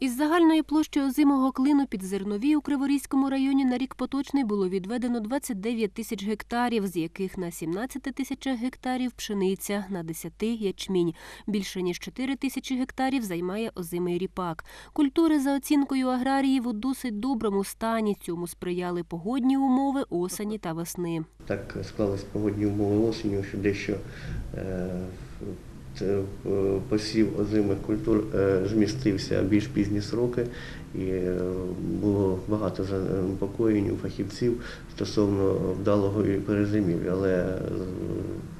Із загальної площі озимого клину під зернові у Криворізькому районі на рік поточний було відведено 29 тисяч гектарів, з яких на 17 тисячах гектарів пшениця, на 10 – ячмінь. Більше ніж 4 тисячі гектарів займає озимий ріпак. Культури за оцінкою аграріїв у досить доброму стані. Цьому сприяли погодні умови осені та весни. Так склались погодні умови осінню, що дещо е, посів озимих культур е, змістився більш пізні сроки, і е, було багато занепокоєнь у фахівців стосовно вдалого перезимівля. Але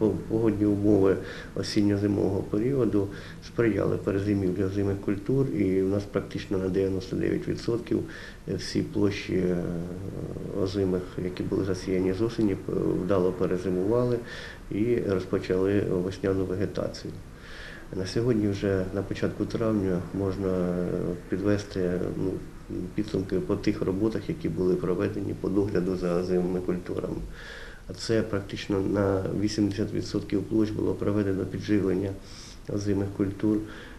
е, погодні умови осінньо-зимового періоду сприяли перезимівлі озимих культур, і в нас практично на 99% всі площі е, озимих, які були засіяні з осені, вдало перезимували і розпочали весняну вегетацію. На сьогодні вже на початку травня можна е, підвести ну, підсумки по тих роботах, які були проведені по догляду за озимими культурами. А це практично на 80% площ було проведено підживлення озимих культур,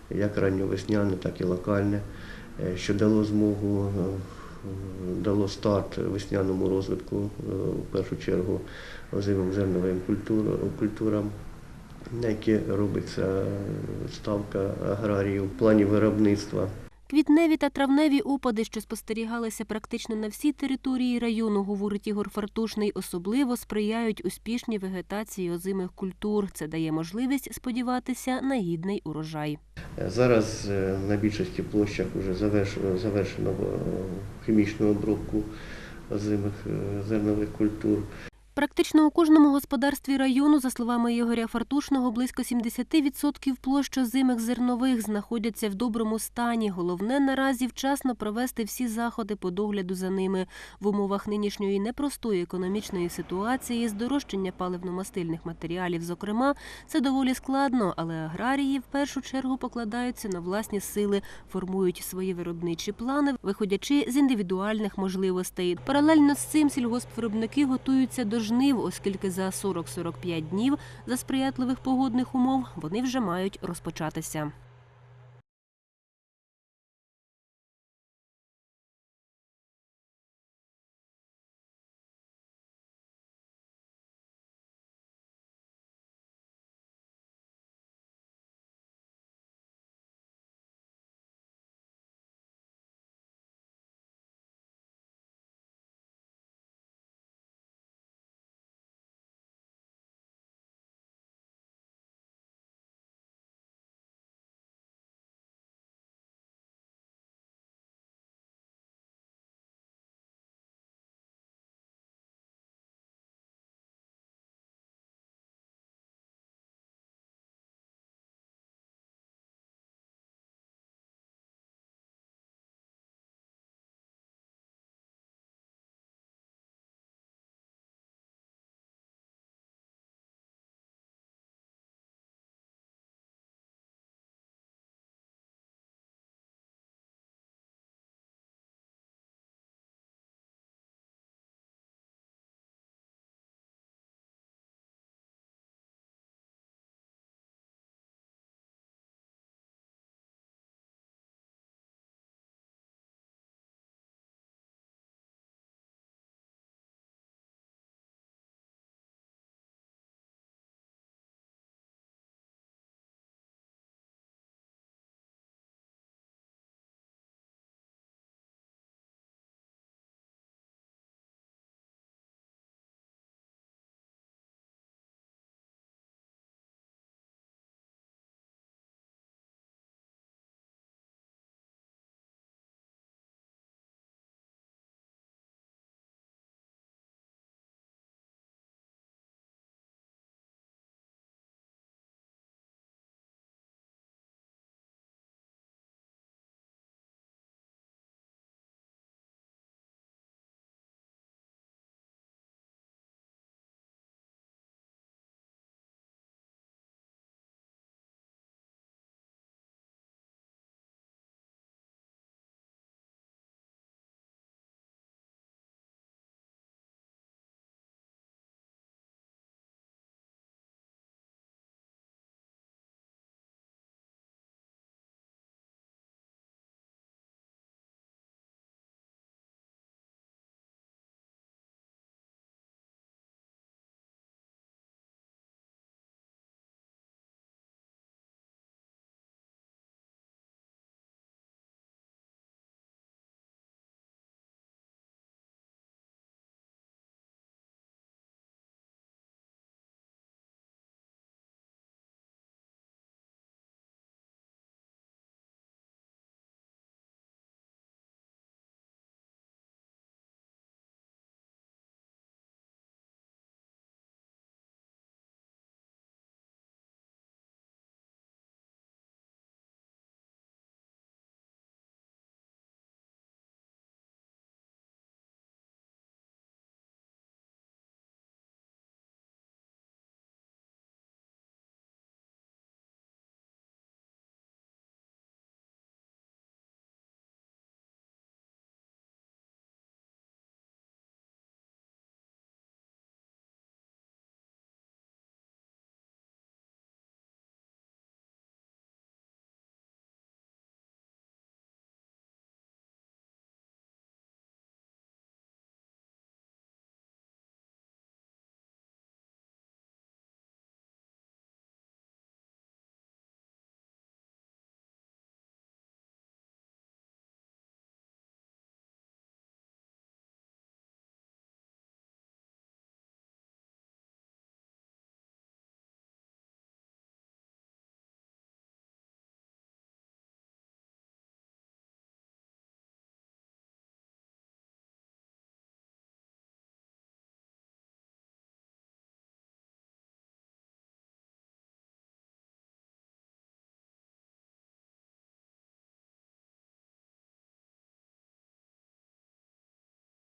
як ранньовесняне, так і локальне, е, що дало змогу, е, дало старт весняному розвитку, е, в першу чергу озимим зерновим культур- культурам які робиться ставка аграріїв в плані виробництва. Квітневі та травневі опади, що спостерігалися практично на всій території району, говорить Ігор Фартушний, особливо сприяють успішній вегетації озимих культур. Це дає можливість сподіватися на гідний урожай. Зараз е, на більшості площах вже завершено, завершено е, хімічну обробку озимих е, зернових культур. Практично у кожному господарстві району, за словами Ігоря Фартушного, близько 70% площ озимих зернових знаходяться в доброму стані. Головне наразі вчасно провести всі заходи по догляду за ними. В умовах нинішньої непростої економічної ситуації, здорожчання паливно-мастильних матеріалів, зокрема, це доволі складно, але аграрії в першу чергу покладаються на власні сили, формують свої виробничі плани, виходячи з індивідуальних можливостей. Паралельно з цим сільгоспвиробники готуються до жнив, оскільки за 40-45 днів за сприятливих погодних умов вони вже мають розпочатися.